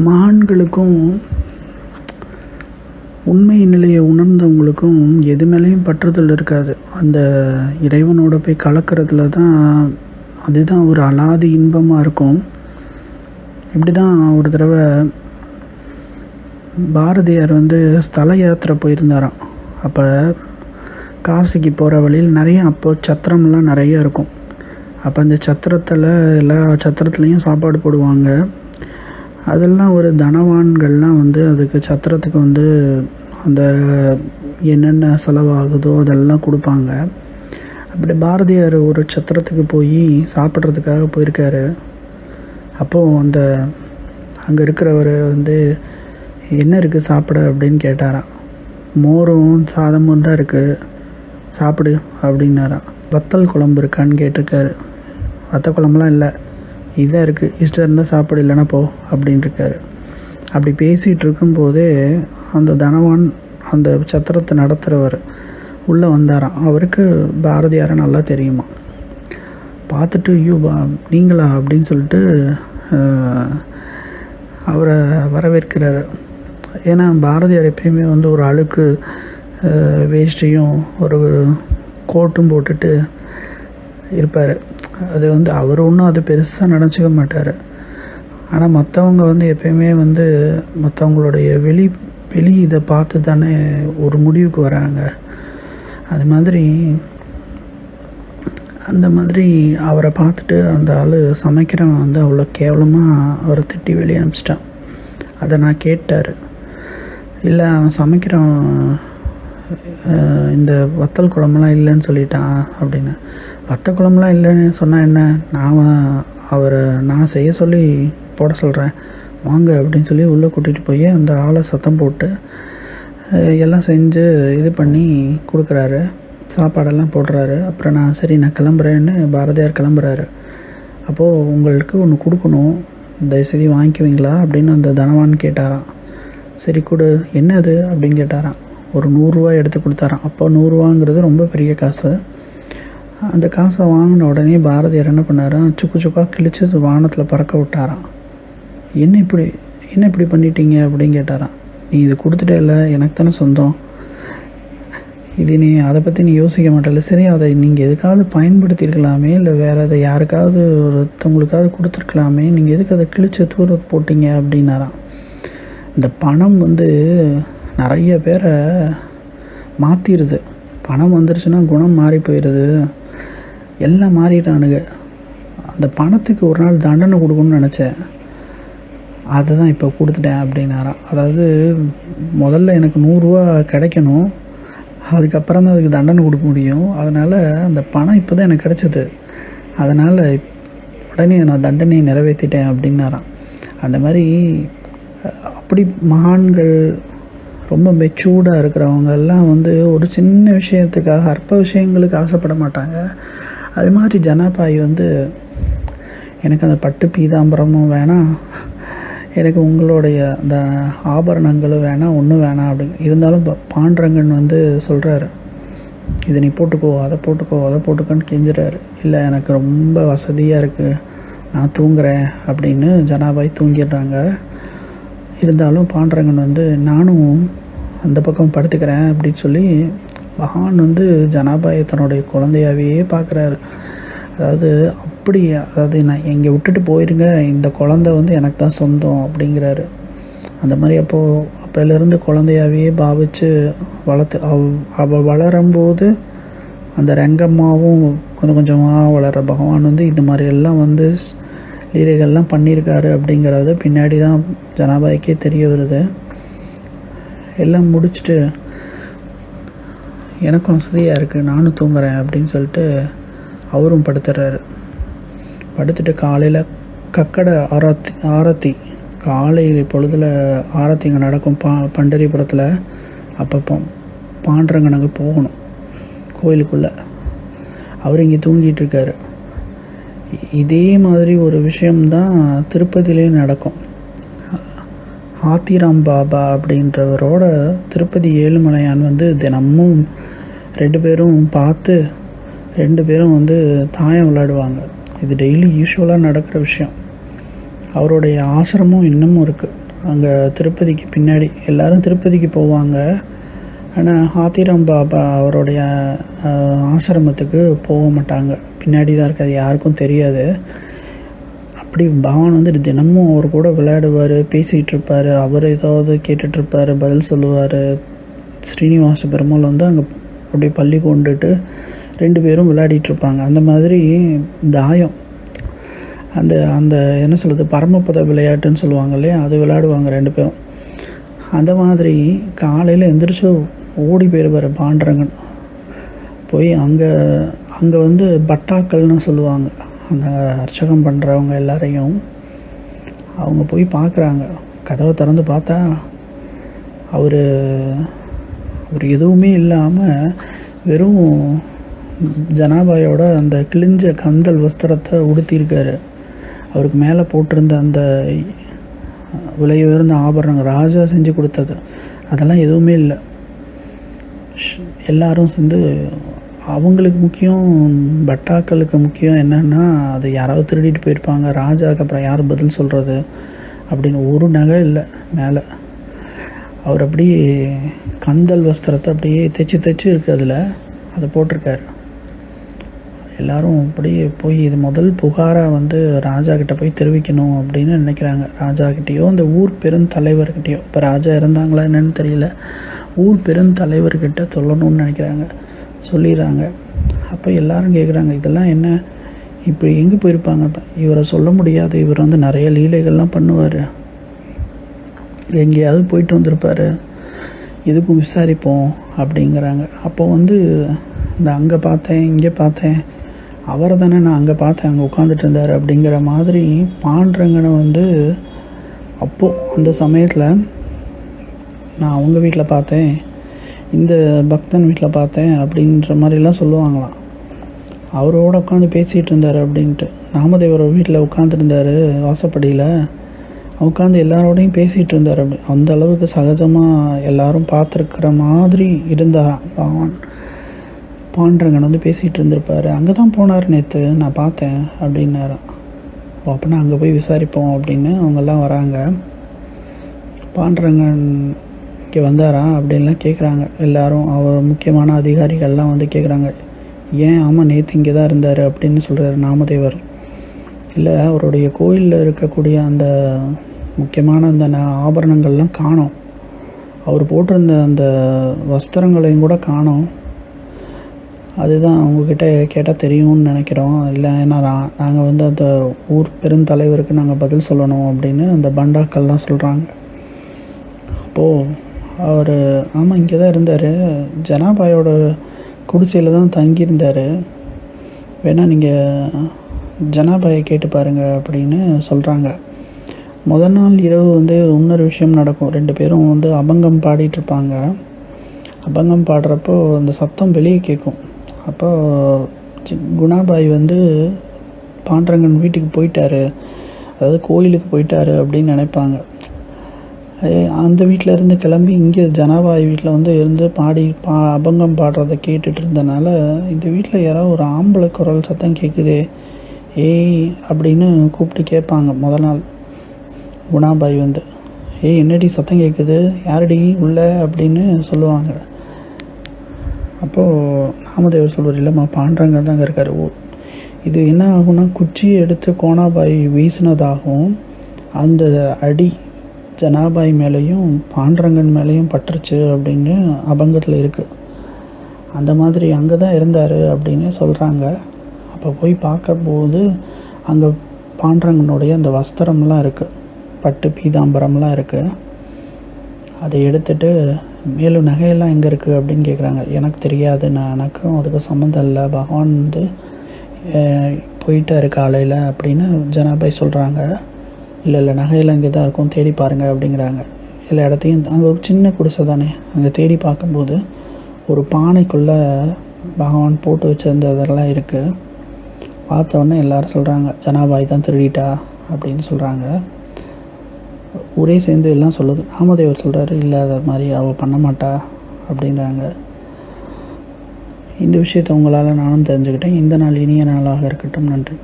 மகான்களுக்கும் உண்மை நிலையை உணர்ந்தவங்களுக்கும் எது மேலேயும் பற்றுதல் இருக்காது. அந்த இறைவனோட போய் கலக்கிறதுல தான் அதுதான் ஒரு அலாதி இன்பமாக இருக்கும். இப்படி தான் ஒரு தடவை பாரதியார் வந்து ஸ்தல யாத்திரை போயிருந்தாராம். அப்போ காசிக்கு போகிற வழியில் நிறைய அப்போ சத்திரம்லாம் நிறைய இருக்கும். அப்போ அந்த சத்திரத்தில் எல்லா சத்திரத்துலேயும் சாப்பாடு போடுவாங்க. அதெல்லாம் ஒரு தனவான்கள்லாம் வந்து அதுக்கு சத்திரத்துக்கு வந்து அந்த என்னென்ன செலவாகுதோ அதெல்லாம் கொடுப்பாங்க. அப்படி பாரதியார் ஒரு சத்திரத்துக்கு போய் சாப்பிட்றதுக்காக போயிருக்காரு. அப்போது அந்த அங்கே இருக்கிறவர் வந்து என்ன இருக்குது சாப்பிட? அப்படின்னு கேட்டாராம். மோரும் சாதமும் தான் இருக்குது சாப்பிடு அப்படின்னாராம். வத்தல் குழம்பு இருக்கான்னு கேட்டிருக்காரு. வத்த குழம்புலாம் இல்லை. இதாக இருக்குது இஷ்டம் இருந்தால் சாப்பிடு இல்லைன்னா போ அப்படின்னு இருக்காரு அப்படி பேசிகிட்டு இருக்கும்போதே அந்த தனவான் அந்த சத்திரத்தை நடத்துகிறவர் உள்ளே வந்தாராம். அவருக்கு பாரதியாரை நல்லா தெரியுமா பார்த்துட்டு ஐயோ பா நீங்களா? அப்படின்னு சொல்லிட்டு அவரை வரவேற்கிறாரு. ஏன்னா பாரதியார் எப்பயுமே வந்து ஒரு அழுக்கு வேஷ்டியும் ஒரு கோட்டும் போட்டுட்டு இருப்பார். அது வந்து அவர் ஒன்றும் அது பெருசாக நினச்சிக்க மாட்டார். ஆனால் மற்றவங்க வந்து எப்பயுமே வந்து மற்றவங்களுடைய வெளி வெளி இதை பார்த்து தானே ஒரு முடிவுக்கு வராங்க. அது மாதிரி அந்த மாதிரி அவரை பார்த்துட்டு அந்த ஆள் சமைக்கிறவன் வந்து அவ்வளோ கேவலமாக அவரை திட்டி வெளியே அனுப்பிச்சிட்டான். அதை நான் கேட்டார். இல்லை அவன் சமைக்கிறவன் இந்த வத்தல் குழம்புலாம் இல்லைன்னு சொல்லிட்டான் அப்படின்னு. வத்த குழம்புலாம் இல்லைன்னு சொன்னால் என்ன? நான் அவரை நான் செய்ய சொல்லி போட சொல்கிறேன் வாங்க அப்படின்னு சொல்லி உள்ளே கூட்டிகிட்டு போய் அந்த ஆளை சத்தம் போட்டு எல்லாம் செஞ்சு இது பண்ணி கொடுக்குறாரு. சாப்பாடெல்லாம் போடுறாரு. அப்புறம் நான் சரி நான் கிளம்புறேன்னு பாரதியார் கிளம்புறாரு. அப்போது உங்களுக்கு ஒன்று கொடுக்கணும். தயவுசெய்து வாங்கிக்குவீங்களா அப்படின்னு அந்த தனவான் கேட்டாராம். சரி கொடு என்ன அது? அப்படின்னு கேட்டாராம். ஒரு நூறுரூவா எடுத்து கொடுத்தாராம். அப்போ நூறுரூவாங்கிறது ரொம்ப பெரிய காசு. அந்த காசை வாங்கின உடனே பாரதியார் என்ன பண்ணாராம் சுக்கு சுக்காக கிழிச்சு வானத்தில் பறக்க விட்டாராம். என்ன இப்படி? என்ன இப்படி பண்ணிட்டீங்க? அப்படின்னு கேட்டாராம். நீ இது கொடுத்துட்டே இல்லை. எனக்கு தானே சொந்தம். இது நீ அதை பற்றி நீ யோசிக்க மாட்டல சரி அதை நீங்கள் எதுக்காவது பயன்படுத்தியிருக்கலாமே? இல்லை வேறு அதை யாருக்காவது ஒருத்தவங்களுக்காவது கொடுத்துருக்கலாமே? நீங்கள் எதுக்கு அதை கிழிச்சு தூர போட்டீங்க? அப்படின்னாராம். இந்த பணம் வந்து நிறைய பேரை மாற்றிடுது பணம் வந்துருச்சுன்னா குணம் மாறி போயிடுது எல்லாம் மாறிடுறானுங்க அந்த பணத்துக்கு ஒரு நாள் தண்டனை கொடுக்கணும்னு நினச்சேன். அதை தான் இப்போ கொடுத்துட்டேன் அப்படின்னாராம். அதாவது முதல்ல எனக்கு நூறுரூவா கிடைக்கணும். அதுக்கப்புறம் தான் அதுக்கு தண்டனை கொடுக்க முடியும். அதனால் அந்த பணம் இப்போ தான் எனக்கு கிடச்சிது. அதனால் உடனே நான் தண்டனையை நிறைவேற்றிட்டேன் அப்படின்னாராம். அந்த மாதிரி அப்படி மகான்கள் ரொம்ப மெச்சூர்டாக இருக்கிறவங்க எல்லாம் வந்து ஒரு சின்ன விஷயத்துக்காக அற்ப விஷயங்களுக்கு ஆசைப்பட மாட்டாங்க. அது மாதிரி ஜனாபாய் வந்து எனக்கு அந்த பட்டு பீதாம்பரமும் வேணாம் எனக்கு உங்களுடைய அந்த ஆபரணங்களும் வேணாம் ஒன்றும் வேணாம் அப்படிங்க இருந்தாலும் ப- பாண்டரங்கன் வந்து சொல்கிறாரு இதை நீ போட்டுக்கோ அதை போட்டுக்கோ அதை போட்டுக்கோன்னு கெஞ்சுறாரு. இல்லை எனக்கு ரொம்ப வசதியாக இருக்குது நான் தூங்குறேன் அப்படின்னு ஜனாபாய் தூங்கிடுறாங்க. இருந்தாலும் பாண்டரங்கன் வந்து நானும் அந்த பக்கம் படுத்துக்கிறேன் அப்படின்னு சொல்லி மகான் வந்து ஜனாபாயை தன்னுடைய குழந்தையாவே பார்க்குறாரு. அதாவது அப்படி அதாவது நான் இங்கே விட்டுட்டு போயிருங்க இந்த குழந்தை வந்து எனக்கு தான் சொந்தம் அப்படிங்கிறாரு. அந்த மாதிரி அப்போது அப்போலேருந்து குழந்தையாவே பாவிச்சு வளர்த்து அவ அவள் வளரும்போது அந்த ரங்கம்மாவும் கொஞ்சம் கொஞ்சமாக வளர்கிற பகவான் வந்து இந்த மாதிரி எல்லாம் வந்து லீலைகள்லாம் பண்ணியிருக்காரு அப்படிங்கிறது பின்னாடி தான் ஜனாபாய்க்கே தெரிய வருது. எல்லாம் முடிச்சுட்டு எனக்கும் வசதியாக இருக்குது நானும் தூங்குறேன் அப்படின்னு சொல்லிட்டு அவரும் படுத்துடுறாரு படுத்துட்டு காலையில் கக்கடை ஆராத்தி ஆரத்தி காலை பொழுதில் ஆரத்தி இங்கே நடக்கும் பா பண்டரிபுரத்தில் அப்பப்போ பாண்டரங்க பாண்டரங்கனுக்கு போகணும் கோயிலுக்குள்ளே. அவர் இங்கே தூங்கிட்டு இருக்காரு. இதே மாதிரி ஒரு விஷயம்தான் திருப்பதியிலையும் நடக்கும். ஆத்திராம் பாபா அப்படின்றவரோட திருப்பதி ஏழுமலையான் வந்து தினமும் ரெண்டு பேரும் பார்த்து ரெண்டு பேரும் வந்து தாயம் விளையாடுவாங்க. இது டெய்லி யூஸ்வலாக நடக்கிற விஷயம். அவருடைய ஆசிரமும் இன்னமும் இருக்குது அங்கே திருப்பதிக்கு பின்னாடி. எல்லாரும் திருப்பதிக்கு போவாங்க. ஆனால் ஹாத்திராம் பாபா அவருடைய ஆசிரமத்துக்கு போக மாட்டாங்க. பின்னாடி தான் இருக்காது யாருக்கும் தெரியாது. அப்படி பவான் வந்து தினமும் அவர் கூட விளையாடுவார் பேசிகிட்டு இருப்பார் அவர் ஏதாவது கேட்டுட்ருப்பார் பதில் சொல்லுவார். ஸ்ரீனிவாச பெருமாள் வந்து அங்கே அப்படியே பள்ளி கொண்டுட்டு ரெண்டு பேரும் விளையாடிட்டுருப்பாங்க அந்த மாதிரி தாயம். அந்த அந்த என்ன சொல்கிறது பரமபத விளையாட்டுன்னு சொல்லுவாங்க இல்லையா அது விளையாடுவாங்க ரெண்டு பேரும். அந்த மாதிரி காலையில் எந்திரிச்சு ஓடி போயிருப்பார் பாண்டரங்கன். போய் அங்கே அங்கே வந்து பட்டாக்கள்னு சொல்லுவாங்க. அந்த அர்ச்சகம் பண்ணுறவங்க எல்லாரையும் அவங்க போய் பார்க்குறாங்க கதவை திறந்து பார்த்தா அவர் அவர் எதுவுமே இல்லாமல் வெறும் ஜனாபாயோட அந்த கிழிஞ்ச கந்தல் வஸ்திரத்தை உடுத்தியிருக்காரு. அவருக்கு மேலே போட்டிருந்த அந்த விலை உயர்ந்த ஆபரணங்கள் ராஜா செஞ்சு கொடுத்தது. அதெல்லாம் எதுவுமே இல்லை. எல்லாரும் சேர்ந்து அவங்களுக்கு முக்கியம் பட்டாக்களுக்கு முக்கியம் என்னென்னா அது யாராவது திருடிட்டு போயிருப்பாங்க. ராஜாவுக்கு அப்புறம் யார் பதில் சொல்கிறது அப்படின்னு ஒரு நகை இல்லை மேலே. அவர் அப்படியே கந்தல் வஸ்திரத்தை அப்படியே தைச்சு தைச்சு இருக்குது அதில். அதை போட்டிருக்காரு. எல்லாரும் அப்படியே போய் இது முதல் புகாராக வந்து ராஜா கிட்ட போய் தெரிவிக்கணும் அப்படின்னு நினைக்கிறாங்க. ராஜா கிட்டேயோ அந்த ஊர் பெருந்தலைவர்கிட்டயோ. இப்போ ராஜா இருந்தாங்களா என்னன்னு தெரியல. ஊர் பெருந்தலைவர்கிட்ட சொல்லணும்னு நினைக்கிறாங்க. சொல்லிடுறாங்க. அப்போ எல்லாரும் கேட்குறாங்க இதெல்லாம் என்ன? இப்போ எங்கே போயிருப்பாங்க? இவரை சொல்ல முடியாது. இவர் வந்து நிறைய லீலைகள்லாம் பண்ணுவார். எங்கேயாவது போயிட்டு வந்திருப்பார். எதுக்கும் விசாரிப்போம் அப்படிங்கிறாங்க. அப்போ வந்து இந்த அங்கே பார்த்தேன் இங்கே பார்த்தேன். அவரை தானே நான் அங்கே பார்த்தேன் அங்கே உட்காந்துட்டு இருந்தார். அப்படிங்கிற மாதிரி பாண்டரங்கனை வந்து அப்போது அந்த சமயத்தில் நான் அவங்க வீட்டில் பார்த்தேன். இந்த பக்தன் வீட்டில் பார்த்தேன் அப்படின்ற மாதிரிலாம் சொல்லுவாங்களாம். அவரோட உட்காந்து பேசிகிட்டு இருந்தார் அப்படின்ட்டு. நாமதேவர் வீட்டில் உட்காந்துருந்தார் வாசப்படியில். உட்காந்து எல்லாரோடையும் பேசிகிட்டு இருந்தார் அப்படி. அந்த அளவுக்கு சகஜமாக எல்லாரும் பார்த்துருக்குற மாதிரி இருந்தாராம் பகவான். பாண்டரங்கன் வந்து பேசிகிட்டு இருந்திருப்பார். அங்கே தான் போனார் நேற்று நான் பார்த்தேன் அப்படின்னாராம் ஓ அப்படின்னா அங்கே போய் விசாரிப்போம் அப்படின்னு அவங்கெல்லாம் வராங்க. பாண்டரங்கன் இங்கே வந்தாரா அப்படின்லாம் கேட்குறாங்க எல்லாரும் அவர் முக்கியமான அதிகாரிகள்லாம் வந்து கேட்குறாங்க ஏன் ஆமாம் நேற்று இங்கே தான் இருந்தார் அப்படின்னு சொல்கிறார் நாமதேவர். இல்லை அவருடைய கோயிலில் இருக்கக்கூடிய அந்த முக்கியமான அந்த ந- ஆபரணங்கள்லாம் காணோம். அவர் போட்டிருந்த அந்த வஸ்திரங்களையும் கூட காணோம். அதுதான் அவங்கக்கிட்ட கேட்டால் தெரியும்னு நினைக்கிறோம். இல்லை ஏன்னா நாங்கள் வந்து அந்த ஊர் பெருந்தலைவருக்கு நாங்கள் பதில் சொல்லணும் அப்படின்னு அந்த பண்டாக்கள்லாம் சொல்கிறாங்க அப்போது அவர் ஆமாம் இங்கே தான் இருந்தார். ஜனாபாயோட குடிசையில் தான் தங்கியிருந்தார். வேணால் நீங்கள் ஜனாபாயை கேட்டு பாருங்கள் அப்படின்னு சொல்கிறாங்க முதல் நாள் இரவு வந்து இன்னொரு விஷயம் நடக்கும். ரெண்டு பேரும் வந்து அபங்கம் பாடிட்டு இருப்பாங்க. அபங்கம் பாடுறப்போ அந்த சத்தம் வெளியே கேட்கும். அப்போ குணாபாய் வந்து பாண்டரங்கன் வீட்டுக்கு போயிட்டாரு. அதாவது கோயிலுக்கு போயிட்டாரு அப்படின்னு நினைப்பாங்க. அந்த வீட்டில் இருந்து கிளம்பி இங்கே ஜனாபாய் வீட்டில் வந்து இருந்து பாடி பா அபங்கம் பாடுறதை கேட்டுட்டு இருந்தனால இந்த வீட்டில் யாரோ ஒரு ஆம்பளை குரல் சத்தம் கேட்குதே ஏய் அப்படின்னு கூப்பிட்டு கேட்பாங்க முத நாள். குணாபாய் வந்து ஏய் என்னடி சத்தம் கேட்குது யாரடி உள்ள? அப்படின்னு சொல்லுவாங்க. அப்போது நாமதேவர் சொல்வார் இல்லைம்மா பாண்டரங்க தாங்க இருக்கார். ஓ இது என்ன ஆகும்னா குச்சியை எடுத்து கோணாபாய் வீசினதாகவும் அந்த அடி ஜனாபாய் மேலேயும் பாண்டரங்கன் மேலேயும் பற்றுச்சு அப்படின்னு அபங்கத்தில் இருக்குது அந்த மாதிரி அங்கே தான் இருந்தார் அப்படின்னு சொல்கிறாங்க அப்போ போய் பார்க்கும்போது அங்கே பாண்டரங்கனுடைய அந்த வஸ்திரம்லாம் இருக்குது பட்டு பீதாம்பரம்லாம் இருக்குது அதை எடுத்துட்டு மேலும் நகையெல்லாம் எங்கே இருக்குது அப்படின்னு கேட்குறாங்க எனக்கு தெரியாது நான் எனக்கும் அதுக்கு சம்மந்தம் இல்லை. பகவான் வந்து அஹ், போயிட்டாரு காலையில் அப்படின்னு ஜனாபாய் சொல்கிறாங்க இல்லை இல்லை நகையெல்லாம் இங்கே தான் இருக்கும் தேடி பாருங்கள் அப்படிங்கிறாங்க. எல்லா இடத்தையும் அங்கே ஒரு சின்ன குடிசை தானே. அங்கே தேடி பார்க்கும்போது ஒரு பானைக்குள்ளே பகவான் போட்டு வச்சிருந்த அதெல்லாம் இருக்குது பார்த்த உடனே எல்லாரும் சொல்கிறாங்க ஜனாபாய் தான் திருடிட்டா? அப்படின்னு சொல்கிறாங்க ஒரே சேர்ந்து எல்லாம் சொல்லுது. நாமதேவர் சொல்கிறாரு இல்லை அது மாதிரி அவள் பண்ண மாட்டா அப்படின்றாங்க. இந்த விஷயத்தை உங்களால் நானும் தெரிஞ்சுக்கிட்டேன். இந்த நாள் இனிய நாளாக இருக்கட்டும். நன்றி.